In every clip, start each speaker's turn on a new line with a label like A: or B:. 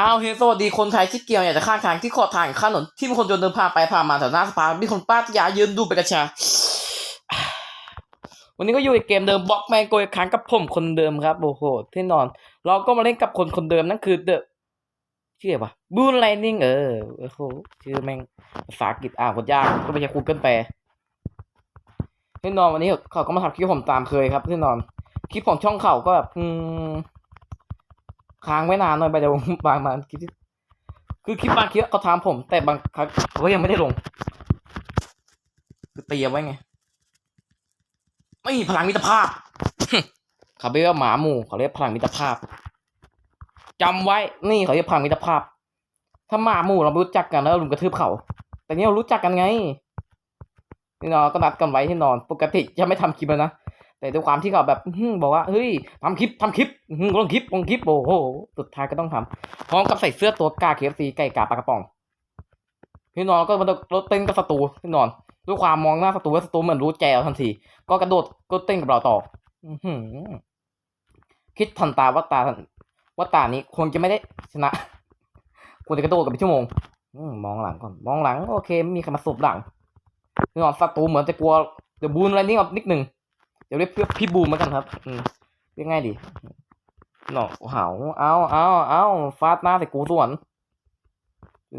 A: เอาเฮ้ยสวัสดีคนไทยที่เกี่ยวอยากจะข้ามทางที่ขอทางข้ามถนนที่มีคนโดนเดินผ่านไปผ่านมาแถวหน้าสภามีคนป้าที่ยายืนดูไปกระชา วันนี้ก็อยู่ในเกมเดิมบล็อกแมนโกยค้างกับผมคนเดิมครับโอ้โหที่นอน เราก็มาเล่นกับคนคนเดิมนั่นคือเดอะชื่ออะไรวะบูนไลนิ่งเออโอ้โหชื่อแม่งภาษาอังกฤษอ่านกดยากก็ไม่ใช่คูเกิลแปลที่นอนวันนี้เขาก็มาทำคลิปผมตามเคยครับที่นอนคลิปของช่องเขาก็แบบอืม ค้างไว้นานหน่อยไปเดี๋ยวบางมาคลิปที่คือคลิปบางคลิปเขาถามผม แต่บางครั้งเขาก็ยังไม่ได้ลง คือเตรียมไว้ไง ไม่มีพลังมิตรภาพเขาเรียกว่าหมาหมู่เขาเรียกพลังมิตรภาพจำไว้นี่เขาเรียกพลังมิตรภาพ ถ้าหมาหมู่เราไม่รู้จักกันแล้วลุมกระทืบเขาแต่นี่เรารู้จักกันไงนี่นอนก็นัดกันไว้ที่นอน ปกติจะไม่ทำคลิปแล้วนะ แต่ด้วยความที่เขาแบบบอกว่าเฮ้ยทำคลิปทำคลิปลงคลิปลงคลิปโอ้โหสุดท้ายก็ต้องทำพร้อมกับใส่เสื้อตัวกาเคฟซีไก่กาปลากระป๋องพี่นอนก็มารถเต้นกับศัตรูพี่นอน ด้วยความมองหน้าศัตรูว่าศัตรูเหมือนรู้ใจเราทันที ก็กระโดดก็เต้นกับเราต่อคิดทันตาว่าตาว่าตานี้คงจะไม่ได้ชนะควรจะกระโดดกันเป็นชั่วโมงมองหลังก่อนมองหลัง โอเคไม่มีใครมาสบหลังนี่นอนศัตรูเหมือนจะกลัวเดี๋ยวบูนอะไรนี่นิดหนึ่ง เดี๋ยวเรียกพี่บูมมากันครับ อืมเรียกง่ายดีนอนเหาเอาเอาเอาฟาดหน้าใส่กูส่วน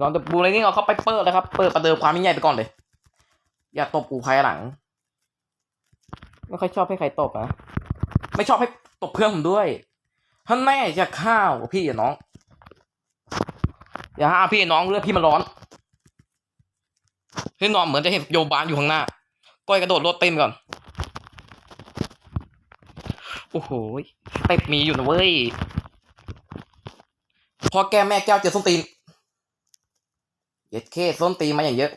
A: นอนจะบูนอะไรนี่เอาเข้าไปเปิดเลยครับ เปิดประเดิมความยิ่งใหญ่ไปก่อนเลย อย่าตบกูใครหลัง ไม่ค่อยชอบให้ใครตบนะ ไม่ชอบให้ตบเพื่อนผมด้วยท่านแม่จะข้าวพี่อย่าน้อง อย่าห้าพี่น้องเลือดพี่มันร้อนพี่นอนเหมือนจะเห็นโยบานอยู่ข้างหน้าก้อยกระโดดรถเต็มก่อน โอ้โหเต็ปมีอยู่นะเว้ย พอแกแม่แก้วเจอส้นตีน เย็ดเคส้นตีนมาอย่างเยอะ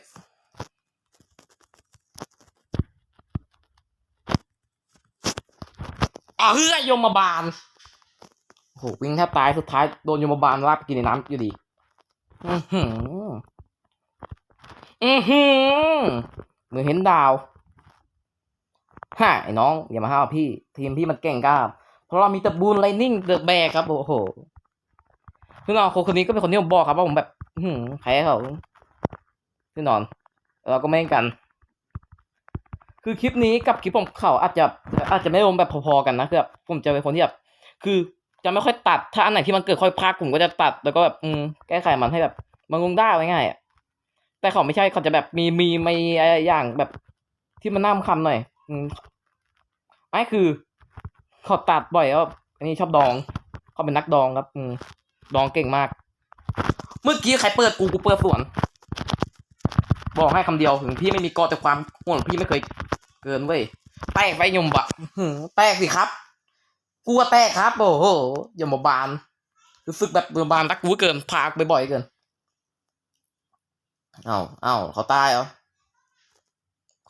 A: อะเฮ้ยยมบาลโอ้โหวิ่งแทบตายสุดท้ายโดนยมบาลลากไปกินในน้ำอยู่ดี อือหือ อือหือเหมือนเห็นดาว ฮ่าไอ้น้องอย่ามาห้าวพี่ ทีมพี่มันเก่งกล้าเพราะเรามีตะบูนไลนิ่งเดอะแบกครับ โอ้โหพี่น้องคนคนนี้ก็เป็นคนที่ผมบอกครับว่าผมแบบหืแพ้เขาพี่นอน เราก็ไม่เล่นกัน คือคลิปนี้กับคลิปผมเขาอาจจะอาจจะไม่ลงแบบพอๆกันนะคือแบบผมจะเป็นคนที่แบบคือจะไม่ค่อยตัด ถ้าอันไหนที่มันเกิดค่อยพลาดผมก็จะตัด แล้วก็แบบอืมแก้ไขมันให้แบบมันลงได้ไง่ายๆแต่เขาไม่ใช่เขาจะแบบมีมีมีอะไรอย่างแบบที่มันน่าคำหน่อย ไม่คือเขาตัดบ่อยแล้วอันนี้ชอบดองเขาเป็นนักดองครับ อืมดองเก่งมาก เมื่อกี้ใครเปิดกูกูเปิดสวน บอกให้คำเดียวถึงพี่ไม่มีกอแต่ความห่วงพี่ไม่เคยเกินเว้ยแตกไปยมบะแตกสิครับกลัวแตกครับ โอ้โหยมบาลรู้สึกแบบยมบาลรักกูเกินพากบ่อยเกิน เอ้าเอ้าเขาตายเหรอ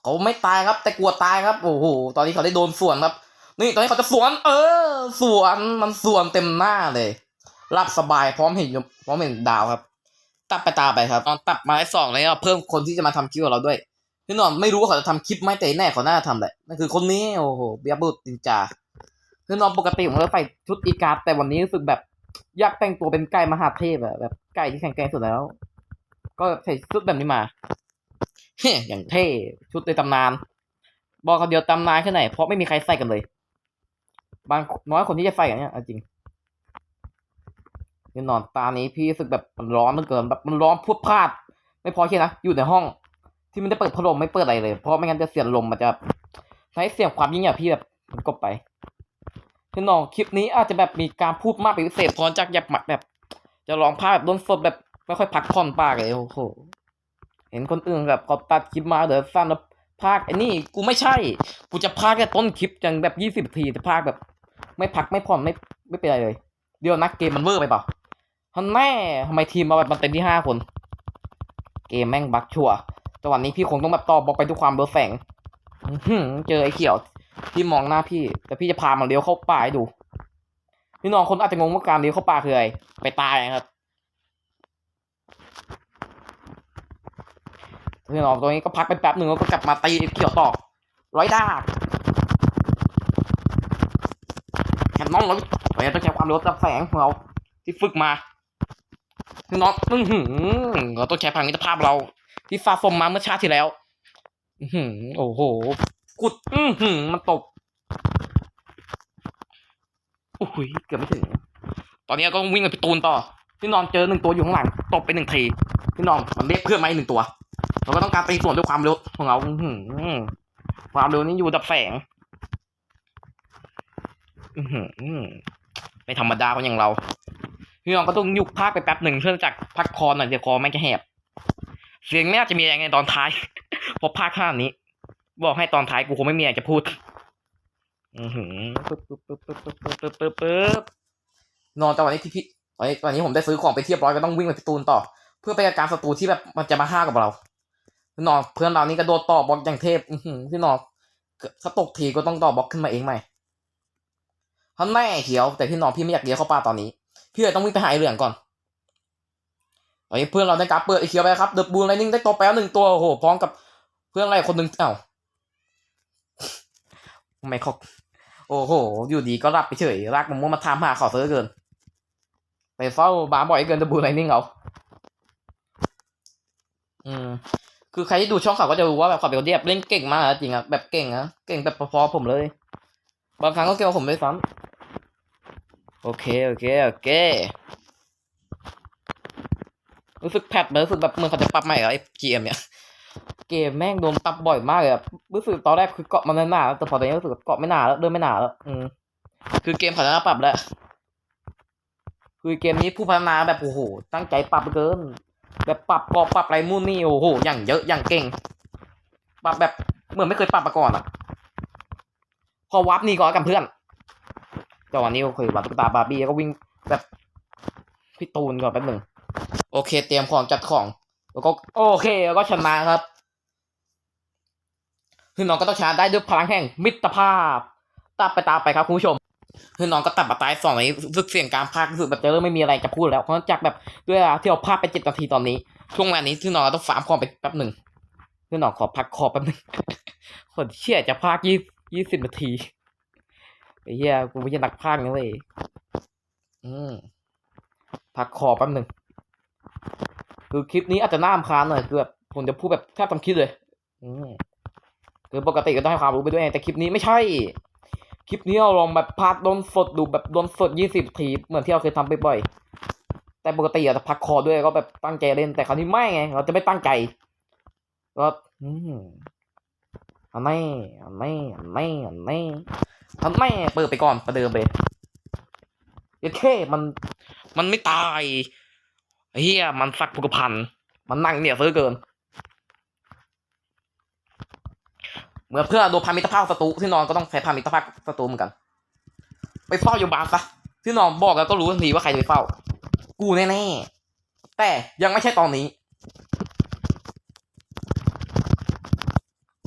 A: เขาไม่ตายครับ แต่กลัวตายครับโอ้โหตอนนี้เขาได้โดนสวนครับ นี่ตอนนี้เขาจะสวน เออสวนมันสวนเต็มหน้าเลยรับสบายพร้อมเห็นยมพร้อมเห็นดาวครับ ตัดไปตาไปครับตอนตัดมาให้สองเลยอะเพิ่มคนที่จะมาทำคลิปกับเราด้วยพี่นอนไม่รู้ว่าเขาจะทำคลิปไหมแต่แน่เขาน่าจะทำแหละนั่นคือคนนี้โอ้โหเบียบุตรจินจาพี่นอนปกติผมจะใส่ชุดอีการแต่วันนี้รู้สึกแบบอยากแต่งตัวเป็นไก่มหาเทพอะแบบไก่ที่แข็งแกร่งสุดแล้ว ก็ใส่ชุดแบบนี้มา อย่างเท่ชุดในตำนาน บอกเขาเดียวตำนานแค่ไหนเพราะไม่มีใครใส่กันเลย บางน้อยคนที่จะใส่กันเนี่ยจริงพี่นอนตานี้พี่รู้สึกแบบมันร้อนเหลือเกินแบบมันร้อนพรวดพลาด ไม่พอแค่นะอยู่ในห้อง ที่มันจะเปิดพัดลมไม่เปิดอะไรเลย เพราะไม่งั้นจะเสียงลมมันจะใช้เสียงความยิ่งใหญ่พี่แบบมันกบไปพี่น้องคลิปนี้อาจจะแบบมีการพูดมากเป็นพิเศษพรจากอยากหมักแบบ จะลองภาพแบบโดนสดแบบไม่ค่อยพักผ่อนปากเลยโอ้โห เห็นคนอื่นแบบเขาตัดคลิปมาเดี๋ยวสั้นแล้วภาคไอ้นี่กูไม่ใช่ กูจะพากแค่ต้นคลิปจังแบบยี่สิบทีแต่พากแบบ ไม่พักไม่ผ่อนไม่ไม่เป็นไรเลย เดี๋ยวนักเกมมันเวอร์ไปเปล่าท่านแม่ทำไมทีมมาแบบมันเต็มที่ห้าคน เกมแม่งบักชัวร์แต่วันนี้พี่คงต้องแบบตอบบอกไปด้วยความเบอร์แฝงเจอไอ้เขียวที่มองหน้าพี่ แต่พี่จะพามันเลี้ยวเข้าป่าให้ดูพี่น้องคนอาจจะงงว่าการเลี้ยวเข้าป่าคืออะไรไปตายครับ เพี่น้องตัวนี้ก็พักไปแป๊บหนึ่งแล้วก็กลับมาตีเขียวต่อร้อยดาบแถมน้องเราเราต้องใช้ความรู้จับแสงของเราที่ฝึกมาพี่น้องอื้อหือเราต้องใช้พลังมิตรภาพเรา ที่ฟาฟมมาเมื่อชาติที่แล้วอือหือโอ้โหกุดอือหือมันตกโอ้โหเกือบไม่ถึง ตอนนี้ก็วิ่งไปตูนต่อพี่นอนเจอหนึ่งตัวอยู่ข้างหลัง ตบไปหนึ่งทีพี่นอนมันเรียกเพื่อนมาอีกหนึ่งตัว เราก็ต้องการตีส่วนด้วยความเร็วของเราความเร็วนี้อยู่ดับแสงไม่ธรรมดาคนอย่างเราพี่น้องก็ต้องยุกภาคไปแป๊บหนึ่งเพื่อจากพักคอหน่อยเดี๋ยวคอไม่จะแหบ เสียงไม่น่าจะมีอะไรในตอนท้ายเพราะภาคข้างนี้ บอกให้ตอนท้ายกูคงไม่มีอะไรจะพูด อือหือปึ๊บปึ๊บปึ๊บปึ๊บปึ๊บปึ๊บปึ๊บปึ๊บนอนจังวะนี้ที่พี่ตอนนี้ตอนนี้ผมได้ซื้อของไปเทียบร้อยก็ต้องวิ่งไปพิตูนต่อ เพื่อไปกับการศัตรูที่แบบมันจะมาฆ่ากับเรา พี่นอนเพื่อนเรานี่กระโดดต่อบล็อกอย่างเทพอือหือพี่นอนถ้าตกทีก็ต้องต่อบล็อกขึ้นมาเองใหม่ท่านแม่เขียวแต่พี่นอนพี่ไม่อยากเลี้ยวเข้าป่าตอนนี้ พี่เลยต้องวิ่งไปหาไอเหลืองก่อนตอนนี้เพื่อนเราได้การดเปิดไอเขียวไปครับเดอะบูลไลนิ่งได้ตัวไปแล้วหนึ่งตัวโอ้โหพร้อมกับเพื่อนอะไรคนหนึ่งเอ้าไม่เขาโอ้โห อยู่ดีก็รับไปเฉยรักมันมัวมาทำหาเขาเสือเกิน ไปเฝ้าบาบ่อยเกินเดอะบูลไลนิ่งเอาอืม คือใครที่ดูช่องเขาก็จะรู้ว่าแบบเขาเป็นคนที่แบบเล่นเก่งมากจริงอะแบบเก่งอะเก่งแบบพอๆผมเลย บางครั้งก็เก่งกว่าผมด้วยซ้ำโอเคโอเคโอเค รู้สึกแพทเหมรู้สึกแบบเหมือนเขาจะปรับใหม่เหรอไอ้เกมเนี่ยเกมแม่งโดนปรับบ่อยมากเลยอะรู้สึกตอนแรกคือเกาะมันหนาแต่พอตอนนี้รู้สึกเกาะไม่หนาแล้วเดินไม่หนาแล้วอืมคือเกมเขาจะปรับแล้วคือเกมนี้ผู้พัฒนาแบบโอ้โหตั้งใจปรับเกิน แบบปรับเกาะปรับอะไรมุ่นนี่โอ้โหอย่างเยอะอย่างเก่ง ปรับแบบเหมือนไม่เคยปรับมาก่อนอะพอวับนี่ก่อนกับเพื่อนแต่วันนี้โอเควัดตุ๊กตาบาร์บี้แล้วก็วิ่งแบบพี่ตูนก่อนแป๊บหนึ่งโอเค เตรียมของจัดของ แล้วก็โอเคแล้วก็ชนะครับคือน้องก็ต้องชนะได้ด้วยพลังแห่งมิตรภาพตัดไปตามไปครับคุณผู้ชม คือน้องก็ตัดมาตายสองนี้สึกเสียงการพากรู้สึกแบบจะเริ่มไม่มีอะไรจะพูดแล้วเพราะจากแบบด้วยเวลาที่เราพากไปเจ็ดนาทีตอนนี้ ช่วงเวลานี้คือน้องต้องฟาร์มขอไปแป๊บหนึ่งคือน้องขอพักคอแป๊บหนึ่งคนเชี่ยจะพากยี่ยี่สิบนาทีไอ้เหี้ยกูไม่ใช่นักพากย์นะเว้ยอืมพักคอแป๊บหนึ่งคือคลิปนี้อาจจะน่ารำคาญหน่อยคือแบบผมจะพูดแบบแทบทำคลิปเลย อืมคือปกติก็ต้องให้ความรู้ไปด้วยแต่คลิปนี้ไม่ใช่ คลิปนี้เราลองแบบพากโดนสดดูแบบโดนสดยี่สิบทีเหมือนที่เราเคยทำไปบ่อยแต่ปกติอาจะพักคอด้วยก็แบบตั้งใจเล่นแต่คราวนี้ไม่ไง เราจะไม่ตั้งใจก็อืมอันนี้อันนี้อันนี้อันนี้ทำไมเปิดไปก่อนประเดิมไปเอเคมัน มันไม่ตายเฮียมันสักผูกพันมันนั่งเนี่ยซื้อเกิน เมื่อเพื่อโดนพามิตรภาพศัตรูที่นอนก็ต้องใช้พามิตรภาพศัตรูเหมือนกัน ไปเฝ้าอยู่บานซะที่นอนบอกแล้วก็รู้ทันทีว่าใครจะไปเฝ้า กูแน่ๆแต่ยังไม่ใช่ตอนนี้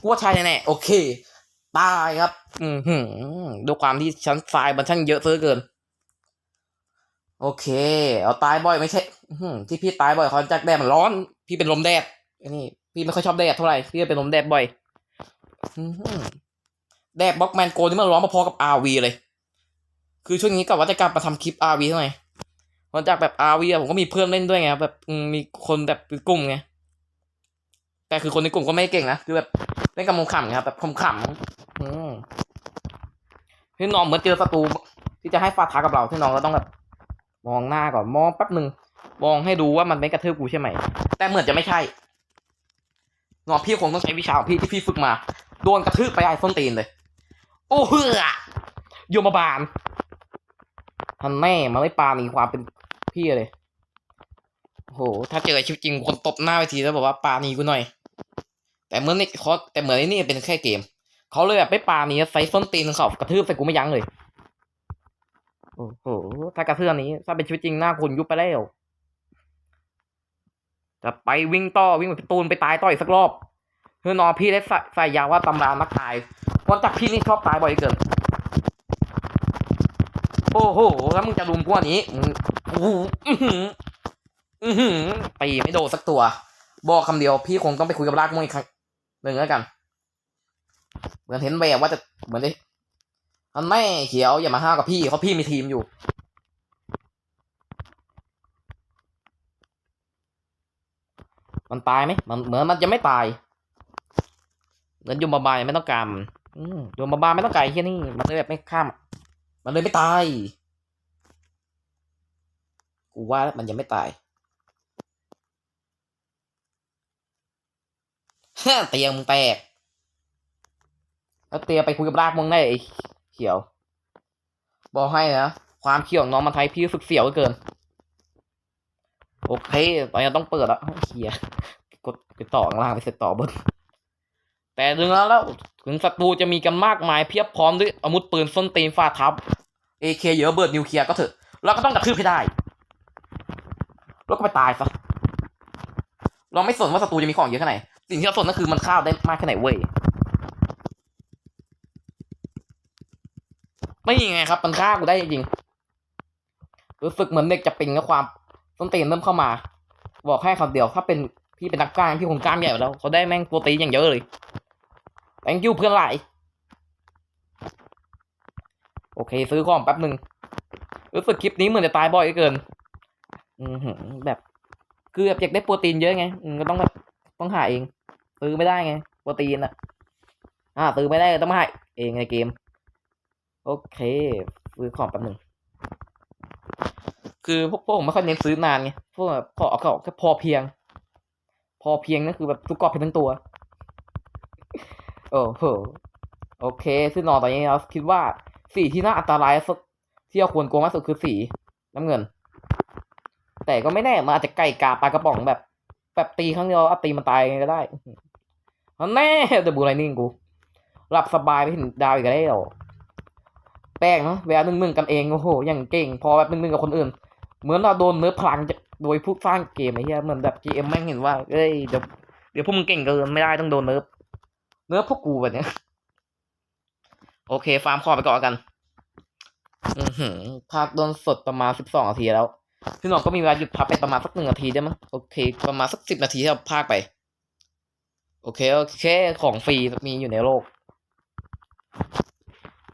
A: กูว่าใช่แน่ๆโอเคตายครับ อืมด้วยความที่ชั้นทรายมันช่างเยอะเสือเกิน โอเค เอาตายบ่อยไม่ใช่ที่พี่ตายบ่อยเขาจากแดดมันร้อน พี่เป็นลมแดดอ้นี่พี่ไม่ค่อยชอบแดดเท่าไหร่พี่เป็นลมแดดบ่อย แดดบล็อกแมนโกนี่มันร้อนพอๆกับอาวีเลย คือช่วงนี้กับว่าจะกลับมาทำคลิปอาวีเท่าไหร่เพราะจากแบบอาวีผมก็มีเพื่อนเล่นด้วยไงแบบมมีคนแบบกลุ่มไง แต่คือคนในกลุ่มก็ไม่เก่งนะ คือแบบเล่นกับมุมขำไงครับแบบขำๆอืมพี่น้องเหมือนเจอศัตรูที่จะให้ฟาท้ากับเราที่น้องก็ต้องแบบมองหน้าก่อนมองแป๊บหนึ่งมองให้ดูว่ามันไม่กระเทืบกูใช่ไหม แต่เหมือนจะไม่ใช่น้องพี่คงต้องใช้วิชาของพี่ที่พี่ฝึกมา โดนกระทืบไปไอ้ส้นตีนเลย โอ้เฮือโยมบาลท่านแม่มันไม่ปามีความเป็นพี่เลยโอ้โห ถ้าเจอชีวิตจริงคนตบหน้าไปทีแล้วบอกว่าปาหนีกูหน่อย แต่เหมื่อนนี่เขาแต่เหมือนไอ้นี่เป็นแค่เกม เขาเลยแบบไม่ปาหนีใส่ส้นตีนเขากระทืบใส่กูไม่ยั้งเลย โอ้โห ถ้ากระทืบอันนี้ ถ้าเป็นชีวิตจริงหน้าคุณยุบไปแล้วจะไปวิ่งต่อวิ่งไปตูนไปตายต่ออีกสักรอบ เพื่อนอนพี่ได้ใส่ยาว่าตำรานักตายเพราะจากพี่นี่ชอบตายบ่อยเกินโอ้โหแล้วมึงจะรุมพวกนี้โอ้โหอือหืออือหือตีไม่โดนสักตัว บอกคำเดียวพี่คงต้องไปคุยกับรากมวยอีกครั้งหนึ่งแล้วกัน เหมือนเห็นแววว่าจะเหมือนด้มันไม่เขียวอย่ามาห้าวกับพี่เพราะพี่มีทีมอยู่ มันตายไหมมันเหมือนมันจะไม่ตาย เหมือนยมบาบายไม่ต้องการมันอืมยมบาบาไม่ต้องการไอ้เฮียนี่ มันเลยแบบไม่ข้าม มันเลยไม่ตาย กูว่ามันยังไม่ตายเตียงมึงแตกแล้วเตียไปคุยกับรากมึงได้ไอ้เขียว บอกให้นะ ความเขียวของน้องมันไทยพี่รู้สึกเสียวเหลือเกิน โอเคตอนนี้ต้องเปิดแล้วเขียกดไปต่อข้างล่างไปเสร็จต่อบน แต่ดึงแล้วแล้วถึงศัตรูจะมีกันมากมายเพียบพร้อมด้วยอาวุธปืนส้นตีนฟาทับเอเคเยอะเบิร์ดนิวเคลียร์ก็เถอะเราก็ต้องกระทืบให้ได้แล้วก็ไปตายซะเราไม่สนว่าศัตรูจะมีของเยอะแค่ไหน สิ่งที่เราสนก็คือมันฆ่าได้มากแค่ไหนเว้ยไม่ยังไงครับ มันฆ่ากูได้จริงรู้สึกเหมือนเด็กจะปิงกับความต้นตีนเริ่มเข้ามา บอกให้คำเดียวถ้าเป็นพี่เป็นนักกล้ามพี่คงกล้ามใหญ่แล้วเขาได้แม่งโปรตีนอย่างเยอะเลย thank you เพื่อนหลาย โอเค ซื้อของแป๊บหนึ่งรู้สึกคลิปนี้เหมือนจะตายบ่อยเกิน อืแบบคือแบบอยากได้โปรตีนเยอะไงก็ต้องแบบต้องหาเอง ซื้อไม่ได้ไงโปรตีนอะอ่าซื้อไม่ได้ต้องมาหาเองในเกม โอเค ซื้อของแป๊บหนึ่งคือพวกพวกผมไม่ค่อยเน้นซื้อนานไงพวกแบบพอเอาเขาแค่พอเพียง พอเพียงนั่นคือแบบทุกกรอบเป็นทั้งตัว โอ้โหโอเค ซึ่งนอนตอนนี้เราคิดว่าสีที่น่าอันตรายสุดที่เราควรกลัวมากสุดคือสีน้ำเงิน แต่ก็ไม่แน่มันอาจจะไก่กาปลากระป๋องแบบ แบบตีครั้งเดียวเอาตีมันตายก็ได้อันแน่เดบูไรนิ่งกูหลับสบายไปถึงดาวอีกแล้วแป้งเนาะเวลาหนึ่งหนึ่งกันเองโอ้โหอย่างเก่ง พอแบบหนึ่งหนึ่งกับคนอื่น เหมือนเราโดนเนื้อพลังจากโดยผู้สร้างเกมไอ้เหี้ยเหมือนแบบ GM แม่งเห็นว่าเอ้ยเดี๋ยวเดี๋ยวพวกมึงเก่งเกินไม่ได้ต้องโดนเนิร์ฟ เนิร์ฟพวกกูแบบเนี้ย โอเค ฟาร์มคอไปก่อนกัน อือหือภาคโดนสดประมาณสิบสองนาทีแล้ว พี่น้องก็มีเวลาหยุดพักไปประมาณสักหนึ่งนาทีได้มั้ง โอเค ประมาณสักสิบนาทีที่เราพากไป โอเค โอเค ของฟรีมีอยู่ในโลก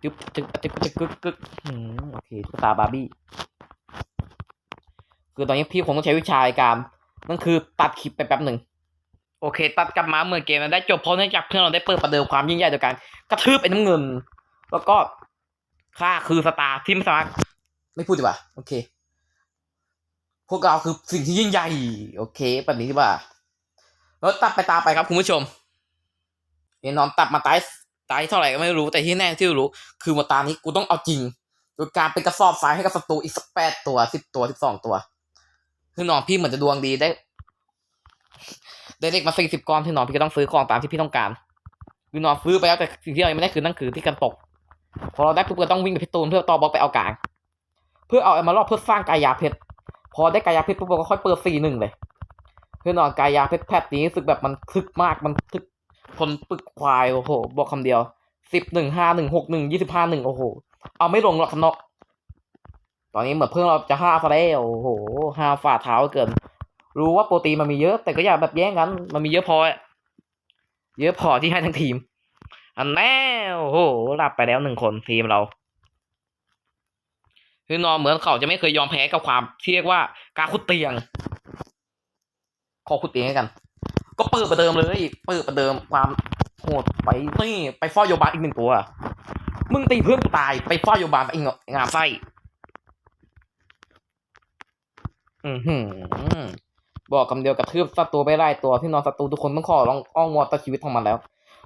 A: จึ๊บจึ๊บจึ๊บจึ๊บกึกกึกอืมโอเคตุ๊กตาบาร์บี้ คือตอนนี้พี่คงต้องใช้วิชาการนั่นคือตัดคลิปไปแป๊บหนึ่ง โอเค ตัดกลับมาเมื่อเกมมันได้จบเพราะเนื่องจากเพื่อนเราได้เปิดประเดิมความยิ่งใหญ่โดยการกระทืบไอ้น้ำเงิน แล้วก็ค่าคือสตาร์ที่ไม่สามารถไม่พูดดีกว่าโอเค พวกเราคือสิ่งที่ยิ่งใหญ่ โอเคแบบนี้ดีกว่าแล้วตัดไปตาไปครับคุณผู้ชมเอ็นนอนตัดมาตายตายเท่าไหร่ก็ไม่รู้แต่ที่แน่ที่รู้ คือมาตานี้กูต้องเอาจริงโดยการเป็นกระสอบทรายให้กับศัตรูอีกสักแปดตัวสิบตัวสิบสองตัว คือน้องพี่เหมือนจะดวงดีได้ ได้เลขมาสี่สิบก้อนที่น้องพี่ก็ต้องซื้อของตามที่พี่ต้องการคือนองซื้อไปแล้วแต่สิ่งที่เรายังไม่ได้คือนั่นคือที่กันตก พอเราได้ปุ๊บก็ต้องวิ่งไปพิตูนเพื่อต่อบล็อกไปเอากลาง เพื่อเอาเอมารอบเพื่อสร้างกายาเพชรพอได้กายาเพชรปุ๊บเราก็ค่อยเปิดสี่หนึ่งเลย เพื่อนอนกายาเพชรแพทย์นี้รู้สึกแบบมันคึกมากมันคึกทนปึกควายโอ้โห บอกคำเดียวสิบหนึ่งห้าหนึ่งหกหนึ่งยี่สิบห้าหนึ่งโอ้โห เอาไม่ลงหรอกคนาะตอนนี้เหมือนเพื่อนเราจะห้าซะแล้วโอ้โหห้าฝ่าเท้าเกิน รู้ว่าโปรตีนมันมีเยอะแต่ก็อย่าแบบแย่งกัน มันมีเยอะพออะเยอะพอที่ให้ทั้งทีม อันแน่โอ้โหหลับไปแล้วหนึ่งคนทีมเรา คือนอนเหมือนเขาจะไม่เคยยอมแพ้กับความเรียกว่าการขุดเตียง ขอขุดเตียงให้กัน ก็เปิดประเดิมเลยเปิดประเดิมความโหดไปนี่ไปฟอโยบานอีกหนึ่งตัว มึงตีเพื่อนกูตายไปฟอโยบานไปอีกงามไส้อือหือ บอกคำเดียวกระทืบศัตรูไปไล่ตัวที่นอนศัตรูทุกคนต้องขอร้องอ้องวอนต่อชีวิตของมันแล้ว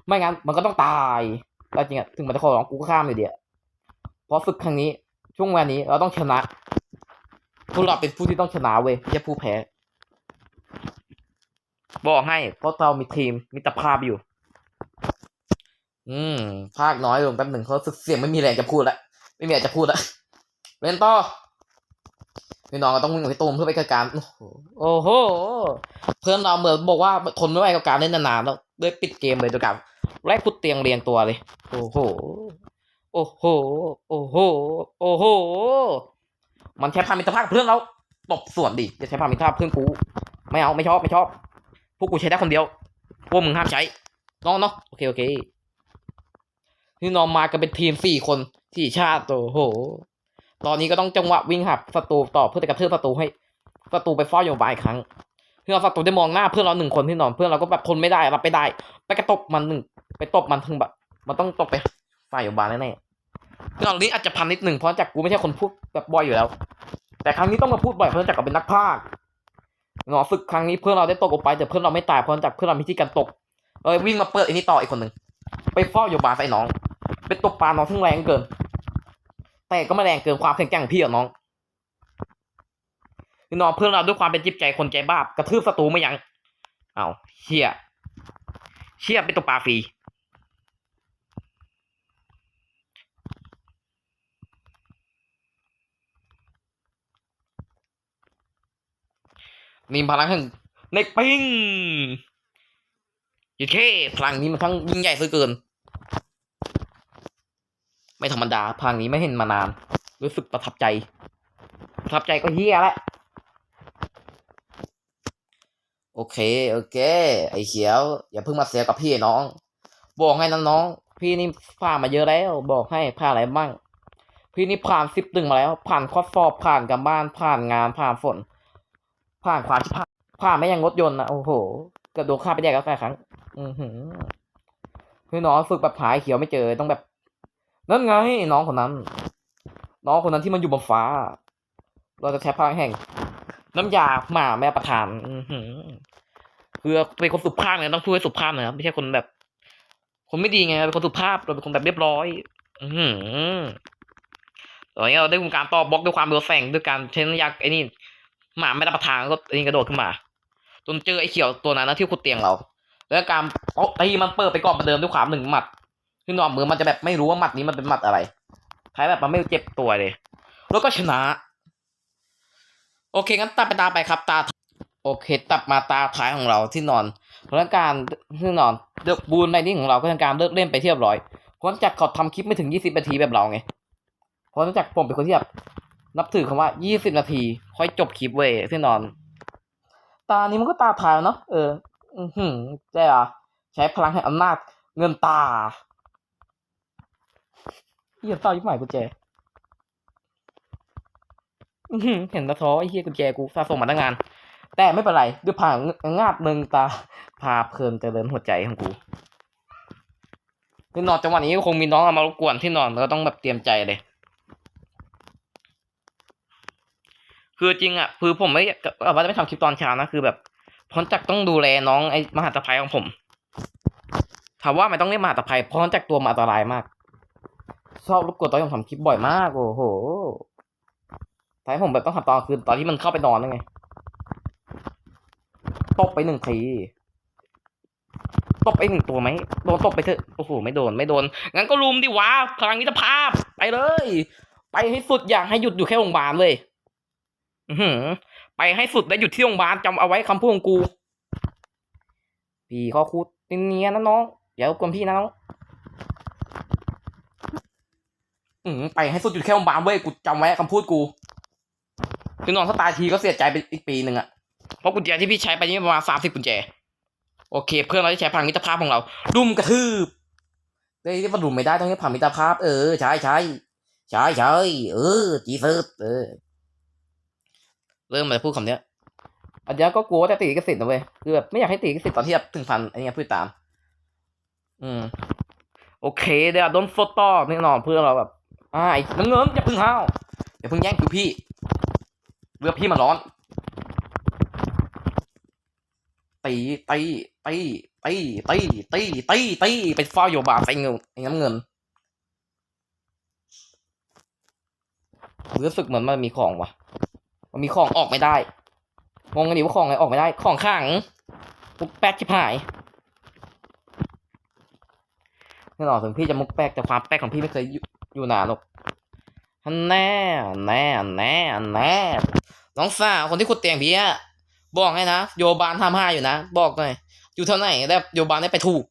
A: ไม่งั้นมันก็ต้องตายแต่จริงอะถึงมันจะขอร้องกูก็ข้ามเลยเดียวเพราะศึกครั้งนี้ช่วงเวลานี้เราต้องชนะพวกเราเป็นผู้ที่ต้องชนะเว้ยไม่ใช่ผู้แพ้ บอกให้ เพราะเรามีทีมมิตภาพอยู่ อืม ภาคน้อยลงแป๊บหนึ่งเขาะสึกเสียงไม่มีแรงจะพูดล้วไม่มีอะไรจะพูดล้วเล่นต่อ พี่น้องก็ต้องวิ่งไปตูมเพื่อไปกับการโอ้โหโอ้โห เพื่อนเราเหมือนบอกว่าทนไม่ไหวกับการเล่นนานๆแล้วด้วยปิดเกมเลยโดยการไล่ขุดเตียงเรียงตัวเลย โอ้โห โอ้โห โอ้โห โอ้โห มันใช้พามิตรภาพกับเพื่อนเราตบส่วนดิจะใช้พามิตรภาพเพื่อนกู ไม่เอาไม่ชอบไม่ชอบ พวกกูใช้ได้คนเดียว พวกมึงห้ามใช้ น้องเนาะ โอเคโอเค นี่น้องมากันเป็นทีมสี่คนสี่ชาติ โอ้โห ตอนนี้ก็ต้องจังหวะวิ่งหับศัตรูต่อเพื่อจะกระทืบศัตรูให้ศัตรูไปฟ้อโยบายอีกครั้งเพี่น้อศัตรูได้มองหน้าเพื่อนเราหนึ่งคนพี่นองเพื่อนเราก็แบบทนไม่ได้รับไม่ได้ ไปกระตบมันหนึ่งไปตบมันถึงแบบ มันต้องตบไปฝ่ายอยู่บานแน่ๆพี่น้องนี้อาจจะพันนิดหนึ่งเพราะจากกูไม่ใช่คนพูดแบบบ่อยอยู่แล้ว แต่ครั้งนี้ต้องมาพูดบ่อยเพราะจากเราเป็นนักพากย์หนอฝึกครั้งนี้เพื่อนเราได้ตกออกไปแต่เพื่อนเราไม่ตายเพราะจากเพื่อนเรามีที่การตกเลยวิ่งมาเปิดอันนี้ต่ออีกคนหนึ่งไปเฝ้าอยู่บานใส่น้องไปตบปลาน้องซึ่งแรงเกิน แต่ก็ไม่แรงเกินความแข็งแกร่งพี่กับน้องคือน้องเพื่อนเราด้วยความเป็นจิตใจคนใจบ้ากระทืบศัตรูไม่ยั้งเอาเชี่ยเชี่ยไปตบปลาฟรีมีพลังแห่งในปิ้งยิ่เท่พลังนี้มันทั้งยิ่งใหญ่ซะเกิน ไม่ธรรมดาพลังนี้ไม่เห็นมานาน รู้สึกประทับใจ ประทับใจก็เฮียแหละโอเค โอเค ไอ้เขียว อย่าเพิ่งมาเสียกับพี่น้อง บอกให้นะน้อง พี่นี่ผ่านมาเยอะแล้ว บอกให้ผ่านอะไรบ้าง พี่นี่ผ่านสิบตึงมาแล้ว ผ่านข้อสอบผ่านกับบ้านผ่านงานผ่านฝน ผ่านความที่ผ่านผ่านไม่ยังรถยนต์นะโอ้โหกระโดดข้าไปแยกกาแฟครั้ง อือหือพี่น้องฝึกแบบหายเขียวไม่เจอต้องแบบ นั่นไงน้องคนนั้น น้องคนนั้นที่มันอยู่บนฟ้า เราจะใช้พลังแห่ง น้ำยาหมาแม่ประธานคือเป็นคนสุภาพเนี่ยต้องพูดให้สุภาพหนะครับไม่ใช่คนแบบ คนไม่ดีไงเป็นคนสุภาพเราเป็นคนแบบเรียบร้อย อือหือตอนนี้เราได้ทำการต่อบล็อกด้วยความเร็วแสงด้วยการใช้น้ำยาไอ้นี่หมาไม่ประทานก็ไอ้นี่กระโดดขึ้นมาจนเจอไอ้เขียวตัวนั้นนะที่ขุดเตียงเรา แล้วการโอ้ตีมันเปิดไปก่อนประเดิมด้วยความหนึ่งหมัด คือนอมมือมันจะแบบไม่รู้ว่าหมัดนี้มันเป็นหมัดอะไรท้ายแบบมันไม่เจ็บตัวเลย แล้วก็ชนะ โอเคงั้นตาไปตาไปครับ ตา โอเค ตับมาตาท้ายของเราที่นอนเพราะการที่นอนเดือกบูนในนี้ของเราก็ทำการเลิกเล่นไปเรียบร้อยเพราะจากเขาทำคลิปไม่ถึงยี่สิบนาทีแบบเราไงเพราะจากผมเป็นคนที่แบบนับถือคำว่ายี่สิบนาที ค่อยจบคลิปเว้ยที่นอน ตานี้มันก็ตาท้ายเนาะเออ อือหือใช่อะใช้พลังแห่งอำนาจเงินตา เฮียเศร้ายิ่งใหม่กุญแจเห็นตะท้อไอ้เฮียกุญแจกูสะสมมาตั้งนาน แต่ไม่เป็นไรด้วยพลังงาบหนึ่งตาพาเพลินเจริญหัวใจของกูคือนอนจังหวะนี้ก็คงมีน้องเอามารบกวนที่นอนเราต้องแบบเตรียมใจเลย คือจริงอะคือผมไม่ว่าจะไม่ทำคลิปตอนเช้านะคือแบบพรจักต้องดูแลน้องไอ้มหาตภัยของผมถามว่าไม่ต้องเรียกมหาตภัยเพราะจักตัวมันอันตรายมาก ชอบรบกวนตอนที่ผมทำคลิปบ่อยมากโอ้โหท้ายผมแบบต้องทำตอนคืนตอนที่มันเข้าไปนอนนั่นไงตบไปหนึ่งทีตบไปหนึ่งตัวไหมโดนตบไปเถอะโอ้โหไม่โดนไม่โดนงั้นก็รุมดิวะพลังมิตรภาพ ไปเลย ไปให้สุดอยากให้หยุดอยู่แค่โรงพยาบาลเลย อือไปให้สุดได้หยุดที่โรงพยาบาลจำเอาไว้คำพูดของกู พี่ข้อคูดเนียนๆนะน้องอย่ารบกวนพี่นะน้อง อืมไปให้สุดอยู่แค่โรงพยาบาลเว้ยกูจำไว้คำพูดกูคือนอนสตาร์ทีก็เสียใจไปอีกปีหนึ่งอะเพราะกุญแจที่พี่ใช้ไปนี่ประมาณสามสิบกุญแจ โอเค เพื่อนเราที่ใช้พังมิตรภาพของเราดุมกระทืบเฮ้ยที่มันดุมไม่ได้ต้องใช้พลังมิตรภาพเออใช่ใช่ใช่ใช่เออจีเซิร์เออ เริ่มมาพูดคำเนี้ยอันนี้ก็กลัวว่าจะตีกสิทธิ์นะเว้ยคือแบบไม่อยากให้ตีกสิทธิ์ตอนที่แบบถึงพันอันนี้พูดตาม อืม โอเคเดี๋ยวโดนโฟโต้แน่นอนเพื่อนเราแบบ อ่าไอ้เงินอย่าพึ่งห้าวอย่าพึ่งแย่งคิวพี่เรือพี่มันร้อนตีตีตีตีตีตีตีตีไปเฝ้าโยบาไปเงินไอ้น้ำเงินรู้สึกเหมือนมันมีของวะมันมีของออกไม่ได้งงกันดิว่าของอะไรออกไม่ได้ของข้างปุ๊กแป๊กชิบหายแน่นอนถึงพี่จะมุกแป๊กแต่ความแป๊กของพี่ไม่เคย อยู่อยู่นานหรอกแน่แน่แน่แน่น้องสาวคนที่ขุดเตียงพี่อะบอกให้นะโยบานทำห้าอยู่นะ บอกหน่อยอยู่เท่าไหนแล้โยบานได้ไปถูก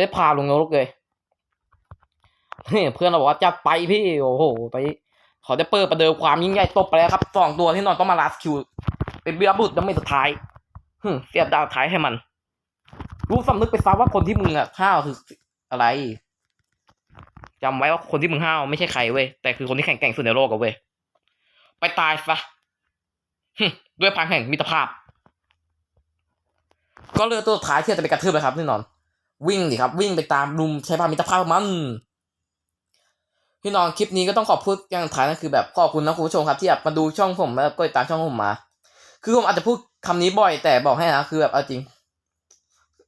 A: ได้พาลงนรกเลยนี่เพื่อนเราบอกว่าจัดไปพี่โอ้โหไปขาได้เปิดประเดิมความยิ่งใหญ่ตบไปแล้วครับสองตัวที่นอนต้องมาลาสคิว เป็นเบียบุตรยังไม่สุดท้ายเสียบดาวท้ายให้มัน รู้สำนึกไปซะว่าคนที่มึงอะห้าวคืออะไร จำไว้ว่าคนที่มึงห้าวไม่ใช่ใครเว้ยแต่คือคนที่แข็งแกร่งสุดในโลกอะเว้ยไปตายซะด้วยพังแห่งมิตรภาพ ก็เลือกตัวท้ายที่จะไปกระทืบเลยครับแน่นอน วิ่งดิครับ วิ่งไปตามรุมใช้พลังมิตรภาพมันพี่น้องคลิปนี้ก็ต้องขอบพูดอย่างท้ายนั่นคือแบบขอบคุณนะคุณผู้ชมครับที่แบบมาดูช่องผมแล้วก็ติดตามช่องผมมา คือผมอาจจะพูดคำนี้บ่อยแต่บอกให้นะคือแบบเอาจริง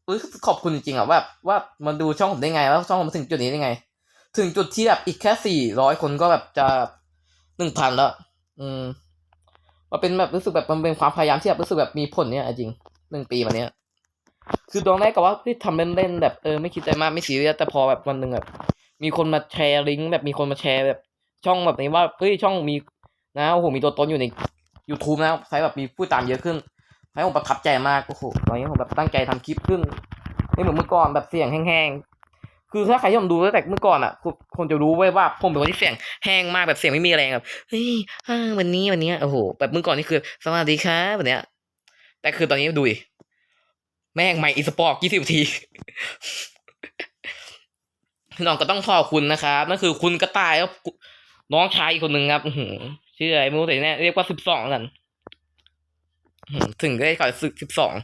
A: เอ้ยขอบคุณจริงๆอะว่าว่ามาดูช่องผมได้ไงว่าช่องผมมาถึงจุดนี้ได้ไง ถึงจุดที่แบบอีกแค่สี่ร้อยคนก็แบบจะหนึ่งพันแล้ว อืมมันเป็นแบบรู้สึกแบบมันเป็นความพยายามที่แบบรู้สึกแบบมีผลเนี่ยจริงหนึ่งปีมาเนี้ย คือตอนแรกก็ว่าที่ทำเล่นๆแบบเออไม่คิดอะไรมากไม่ซีเรียสแต่พอแบบวันหนึ่งแบบ มีคนมาแชร์ลิงก์แบบมีคนมาแชร์แบบ ช่องแบบนี้ว่าเฮ้ยช่องมีนะโอ้โหมีตัวตนอยู่ใน YouTube นะใช้แบบมีผู้ตามเยอะขึ้นให้ผมประทับใจมากโอ้โหตอนนี้ผมแบบตั้งใจทำคลิปขึ้นไม่เหมือนเมื่อก่อนแบบเสียงแห้งๆ คือถ้าใครที่ผมดูตั้งแต่เมื่อก่อนอะคนจะรู้ไว้ว่าผมเป็นคนที่เสียงแห้งมากแบบเสียงไม่มีแรงแบบเฮ้ยวันนี้วันนี้โอ้โหแบบเมื่อก่อนนี่คือสวัสดีครับแบบเนี้ย แต่คือตอนนี้ดูดิแม่งใหม่อีสปอร์ตยี่สิบทีพี่น้องก็ต้องขอบคุณนะครับนั่นคือคุณกระต่ายแล้วน้องชายอีกคนหนึ่งครับชื่ออะไรไม่รู้แต่เนี่ยเรียกว่าสิบสองกันถึงเลขขอสึกสิบสอง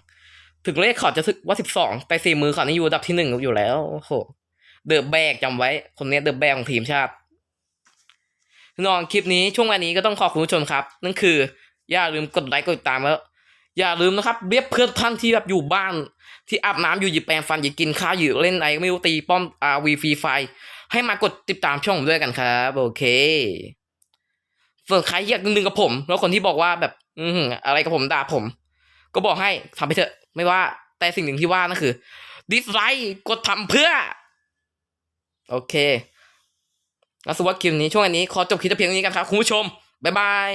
A: ถึงเลขขอจะสึกว่าสิบสองแต่สี่มือขานี่อยู่ดับที่หนึ่งอยู่แล้วโอ้โห เดอะแบกจำไว้ คนนี้เดอะแบกของทีมชาติน้องคลิปนี้ช่วงวันนี้ก็ต้องขอบคุณผู้ชมครับ นั่นคือ อย่าลืมกดไลค์กดติดตามแล้ว อย่าลืมนะครับเรียบเพื่อนท่านที่แบบอยู่บ้าน ที่อาบน้ำอยู่หยิบแปรงฟันหยิบกินข้าวอยู่เล่นไอไม่รู้ตีป้อมอาวีฟรีไฟให้มากดติดตามช่องผมด้วยกันครับ โอเคส่วนใครอยากดึงกับผม แล้วคนที่บอกว่าแบบ อืมอะไรกับผมด่าผม ก็บอกให้ทำไปเถอะ ไม่ว่าแต่สิ่งหนึ่งที่ว่านั่นคือดิสไลค์กดทำเพื่อ โอเคแล้วสวัสดีคลิปนี้ช่วงอันนี้ขอจบคลิปแต่เพียงนี้กันครับคุณผู้ชมบ๊ายบาย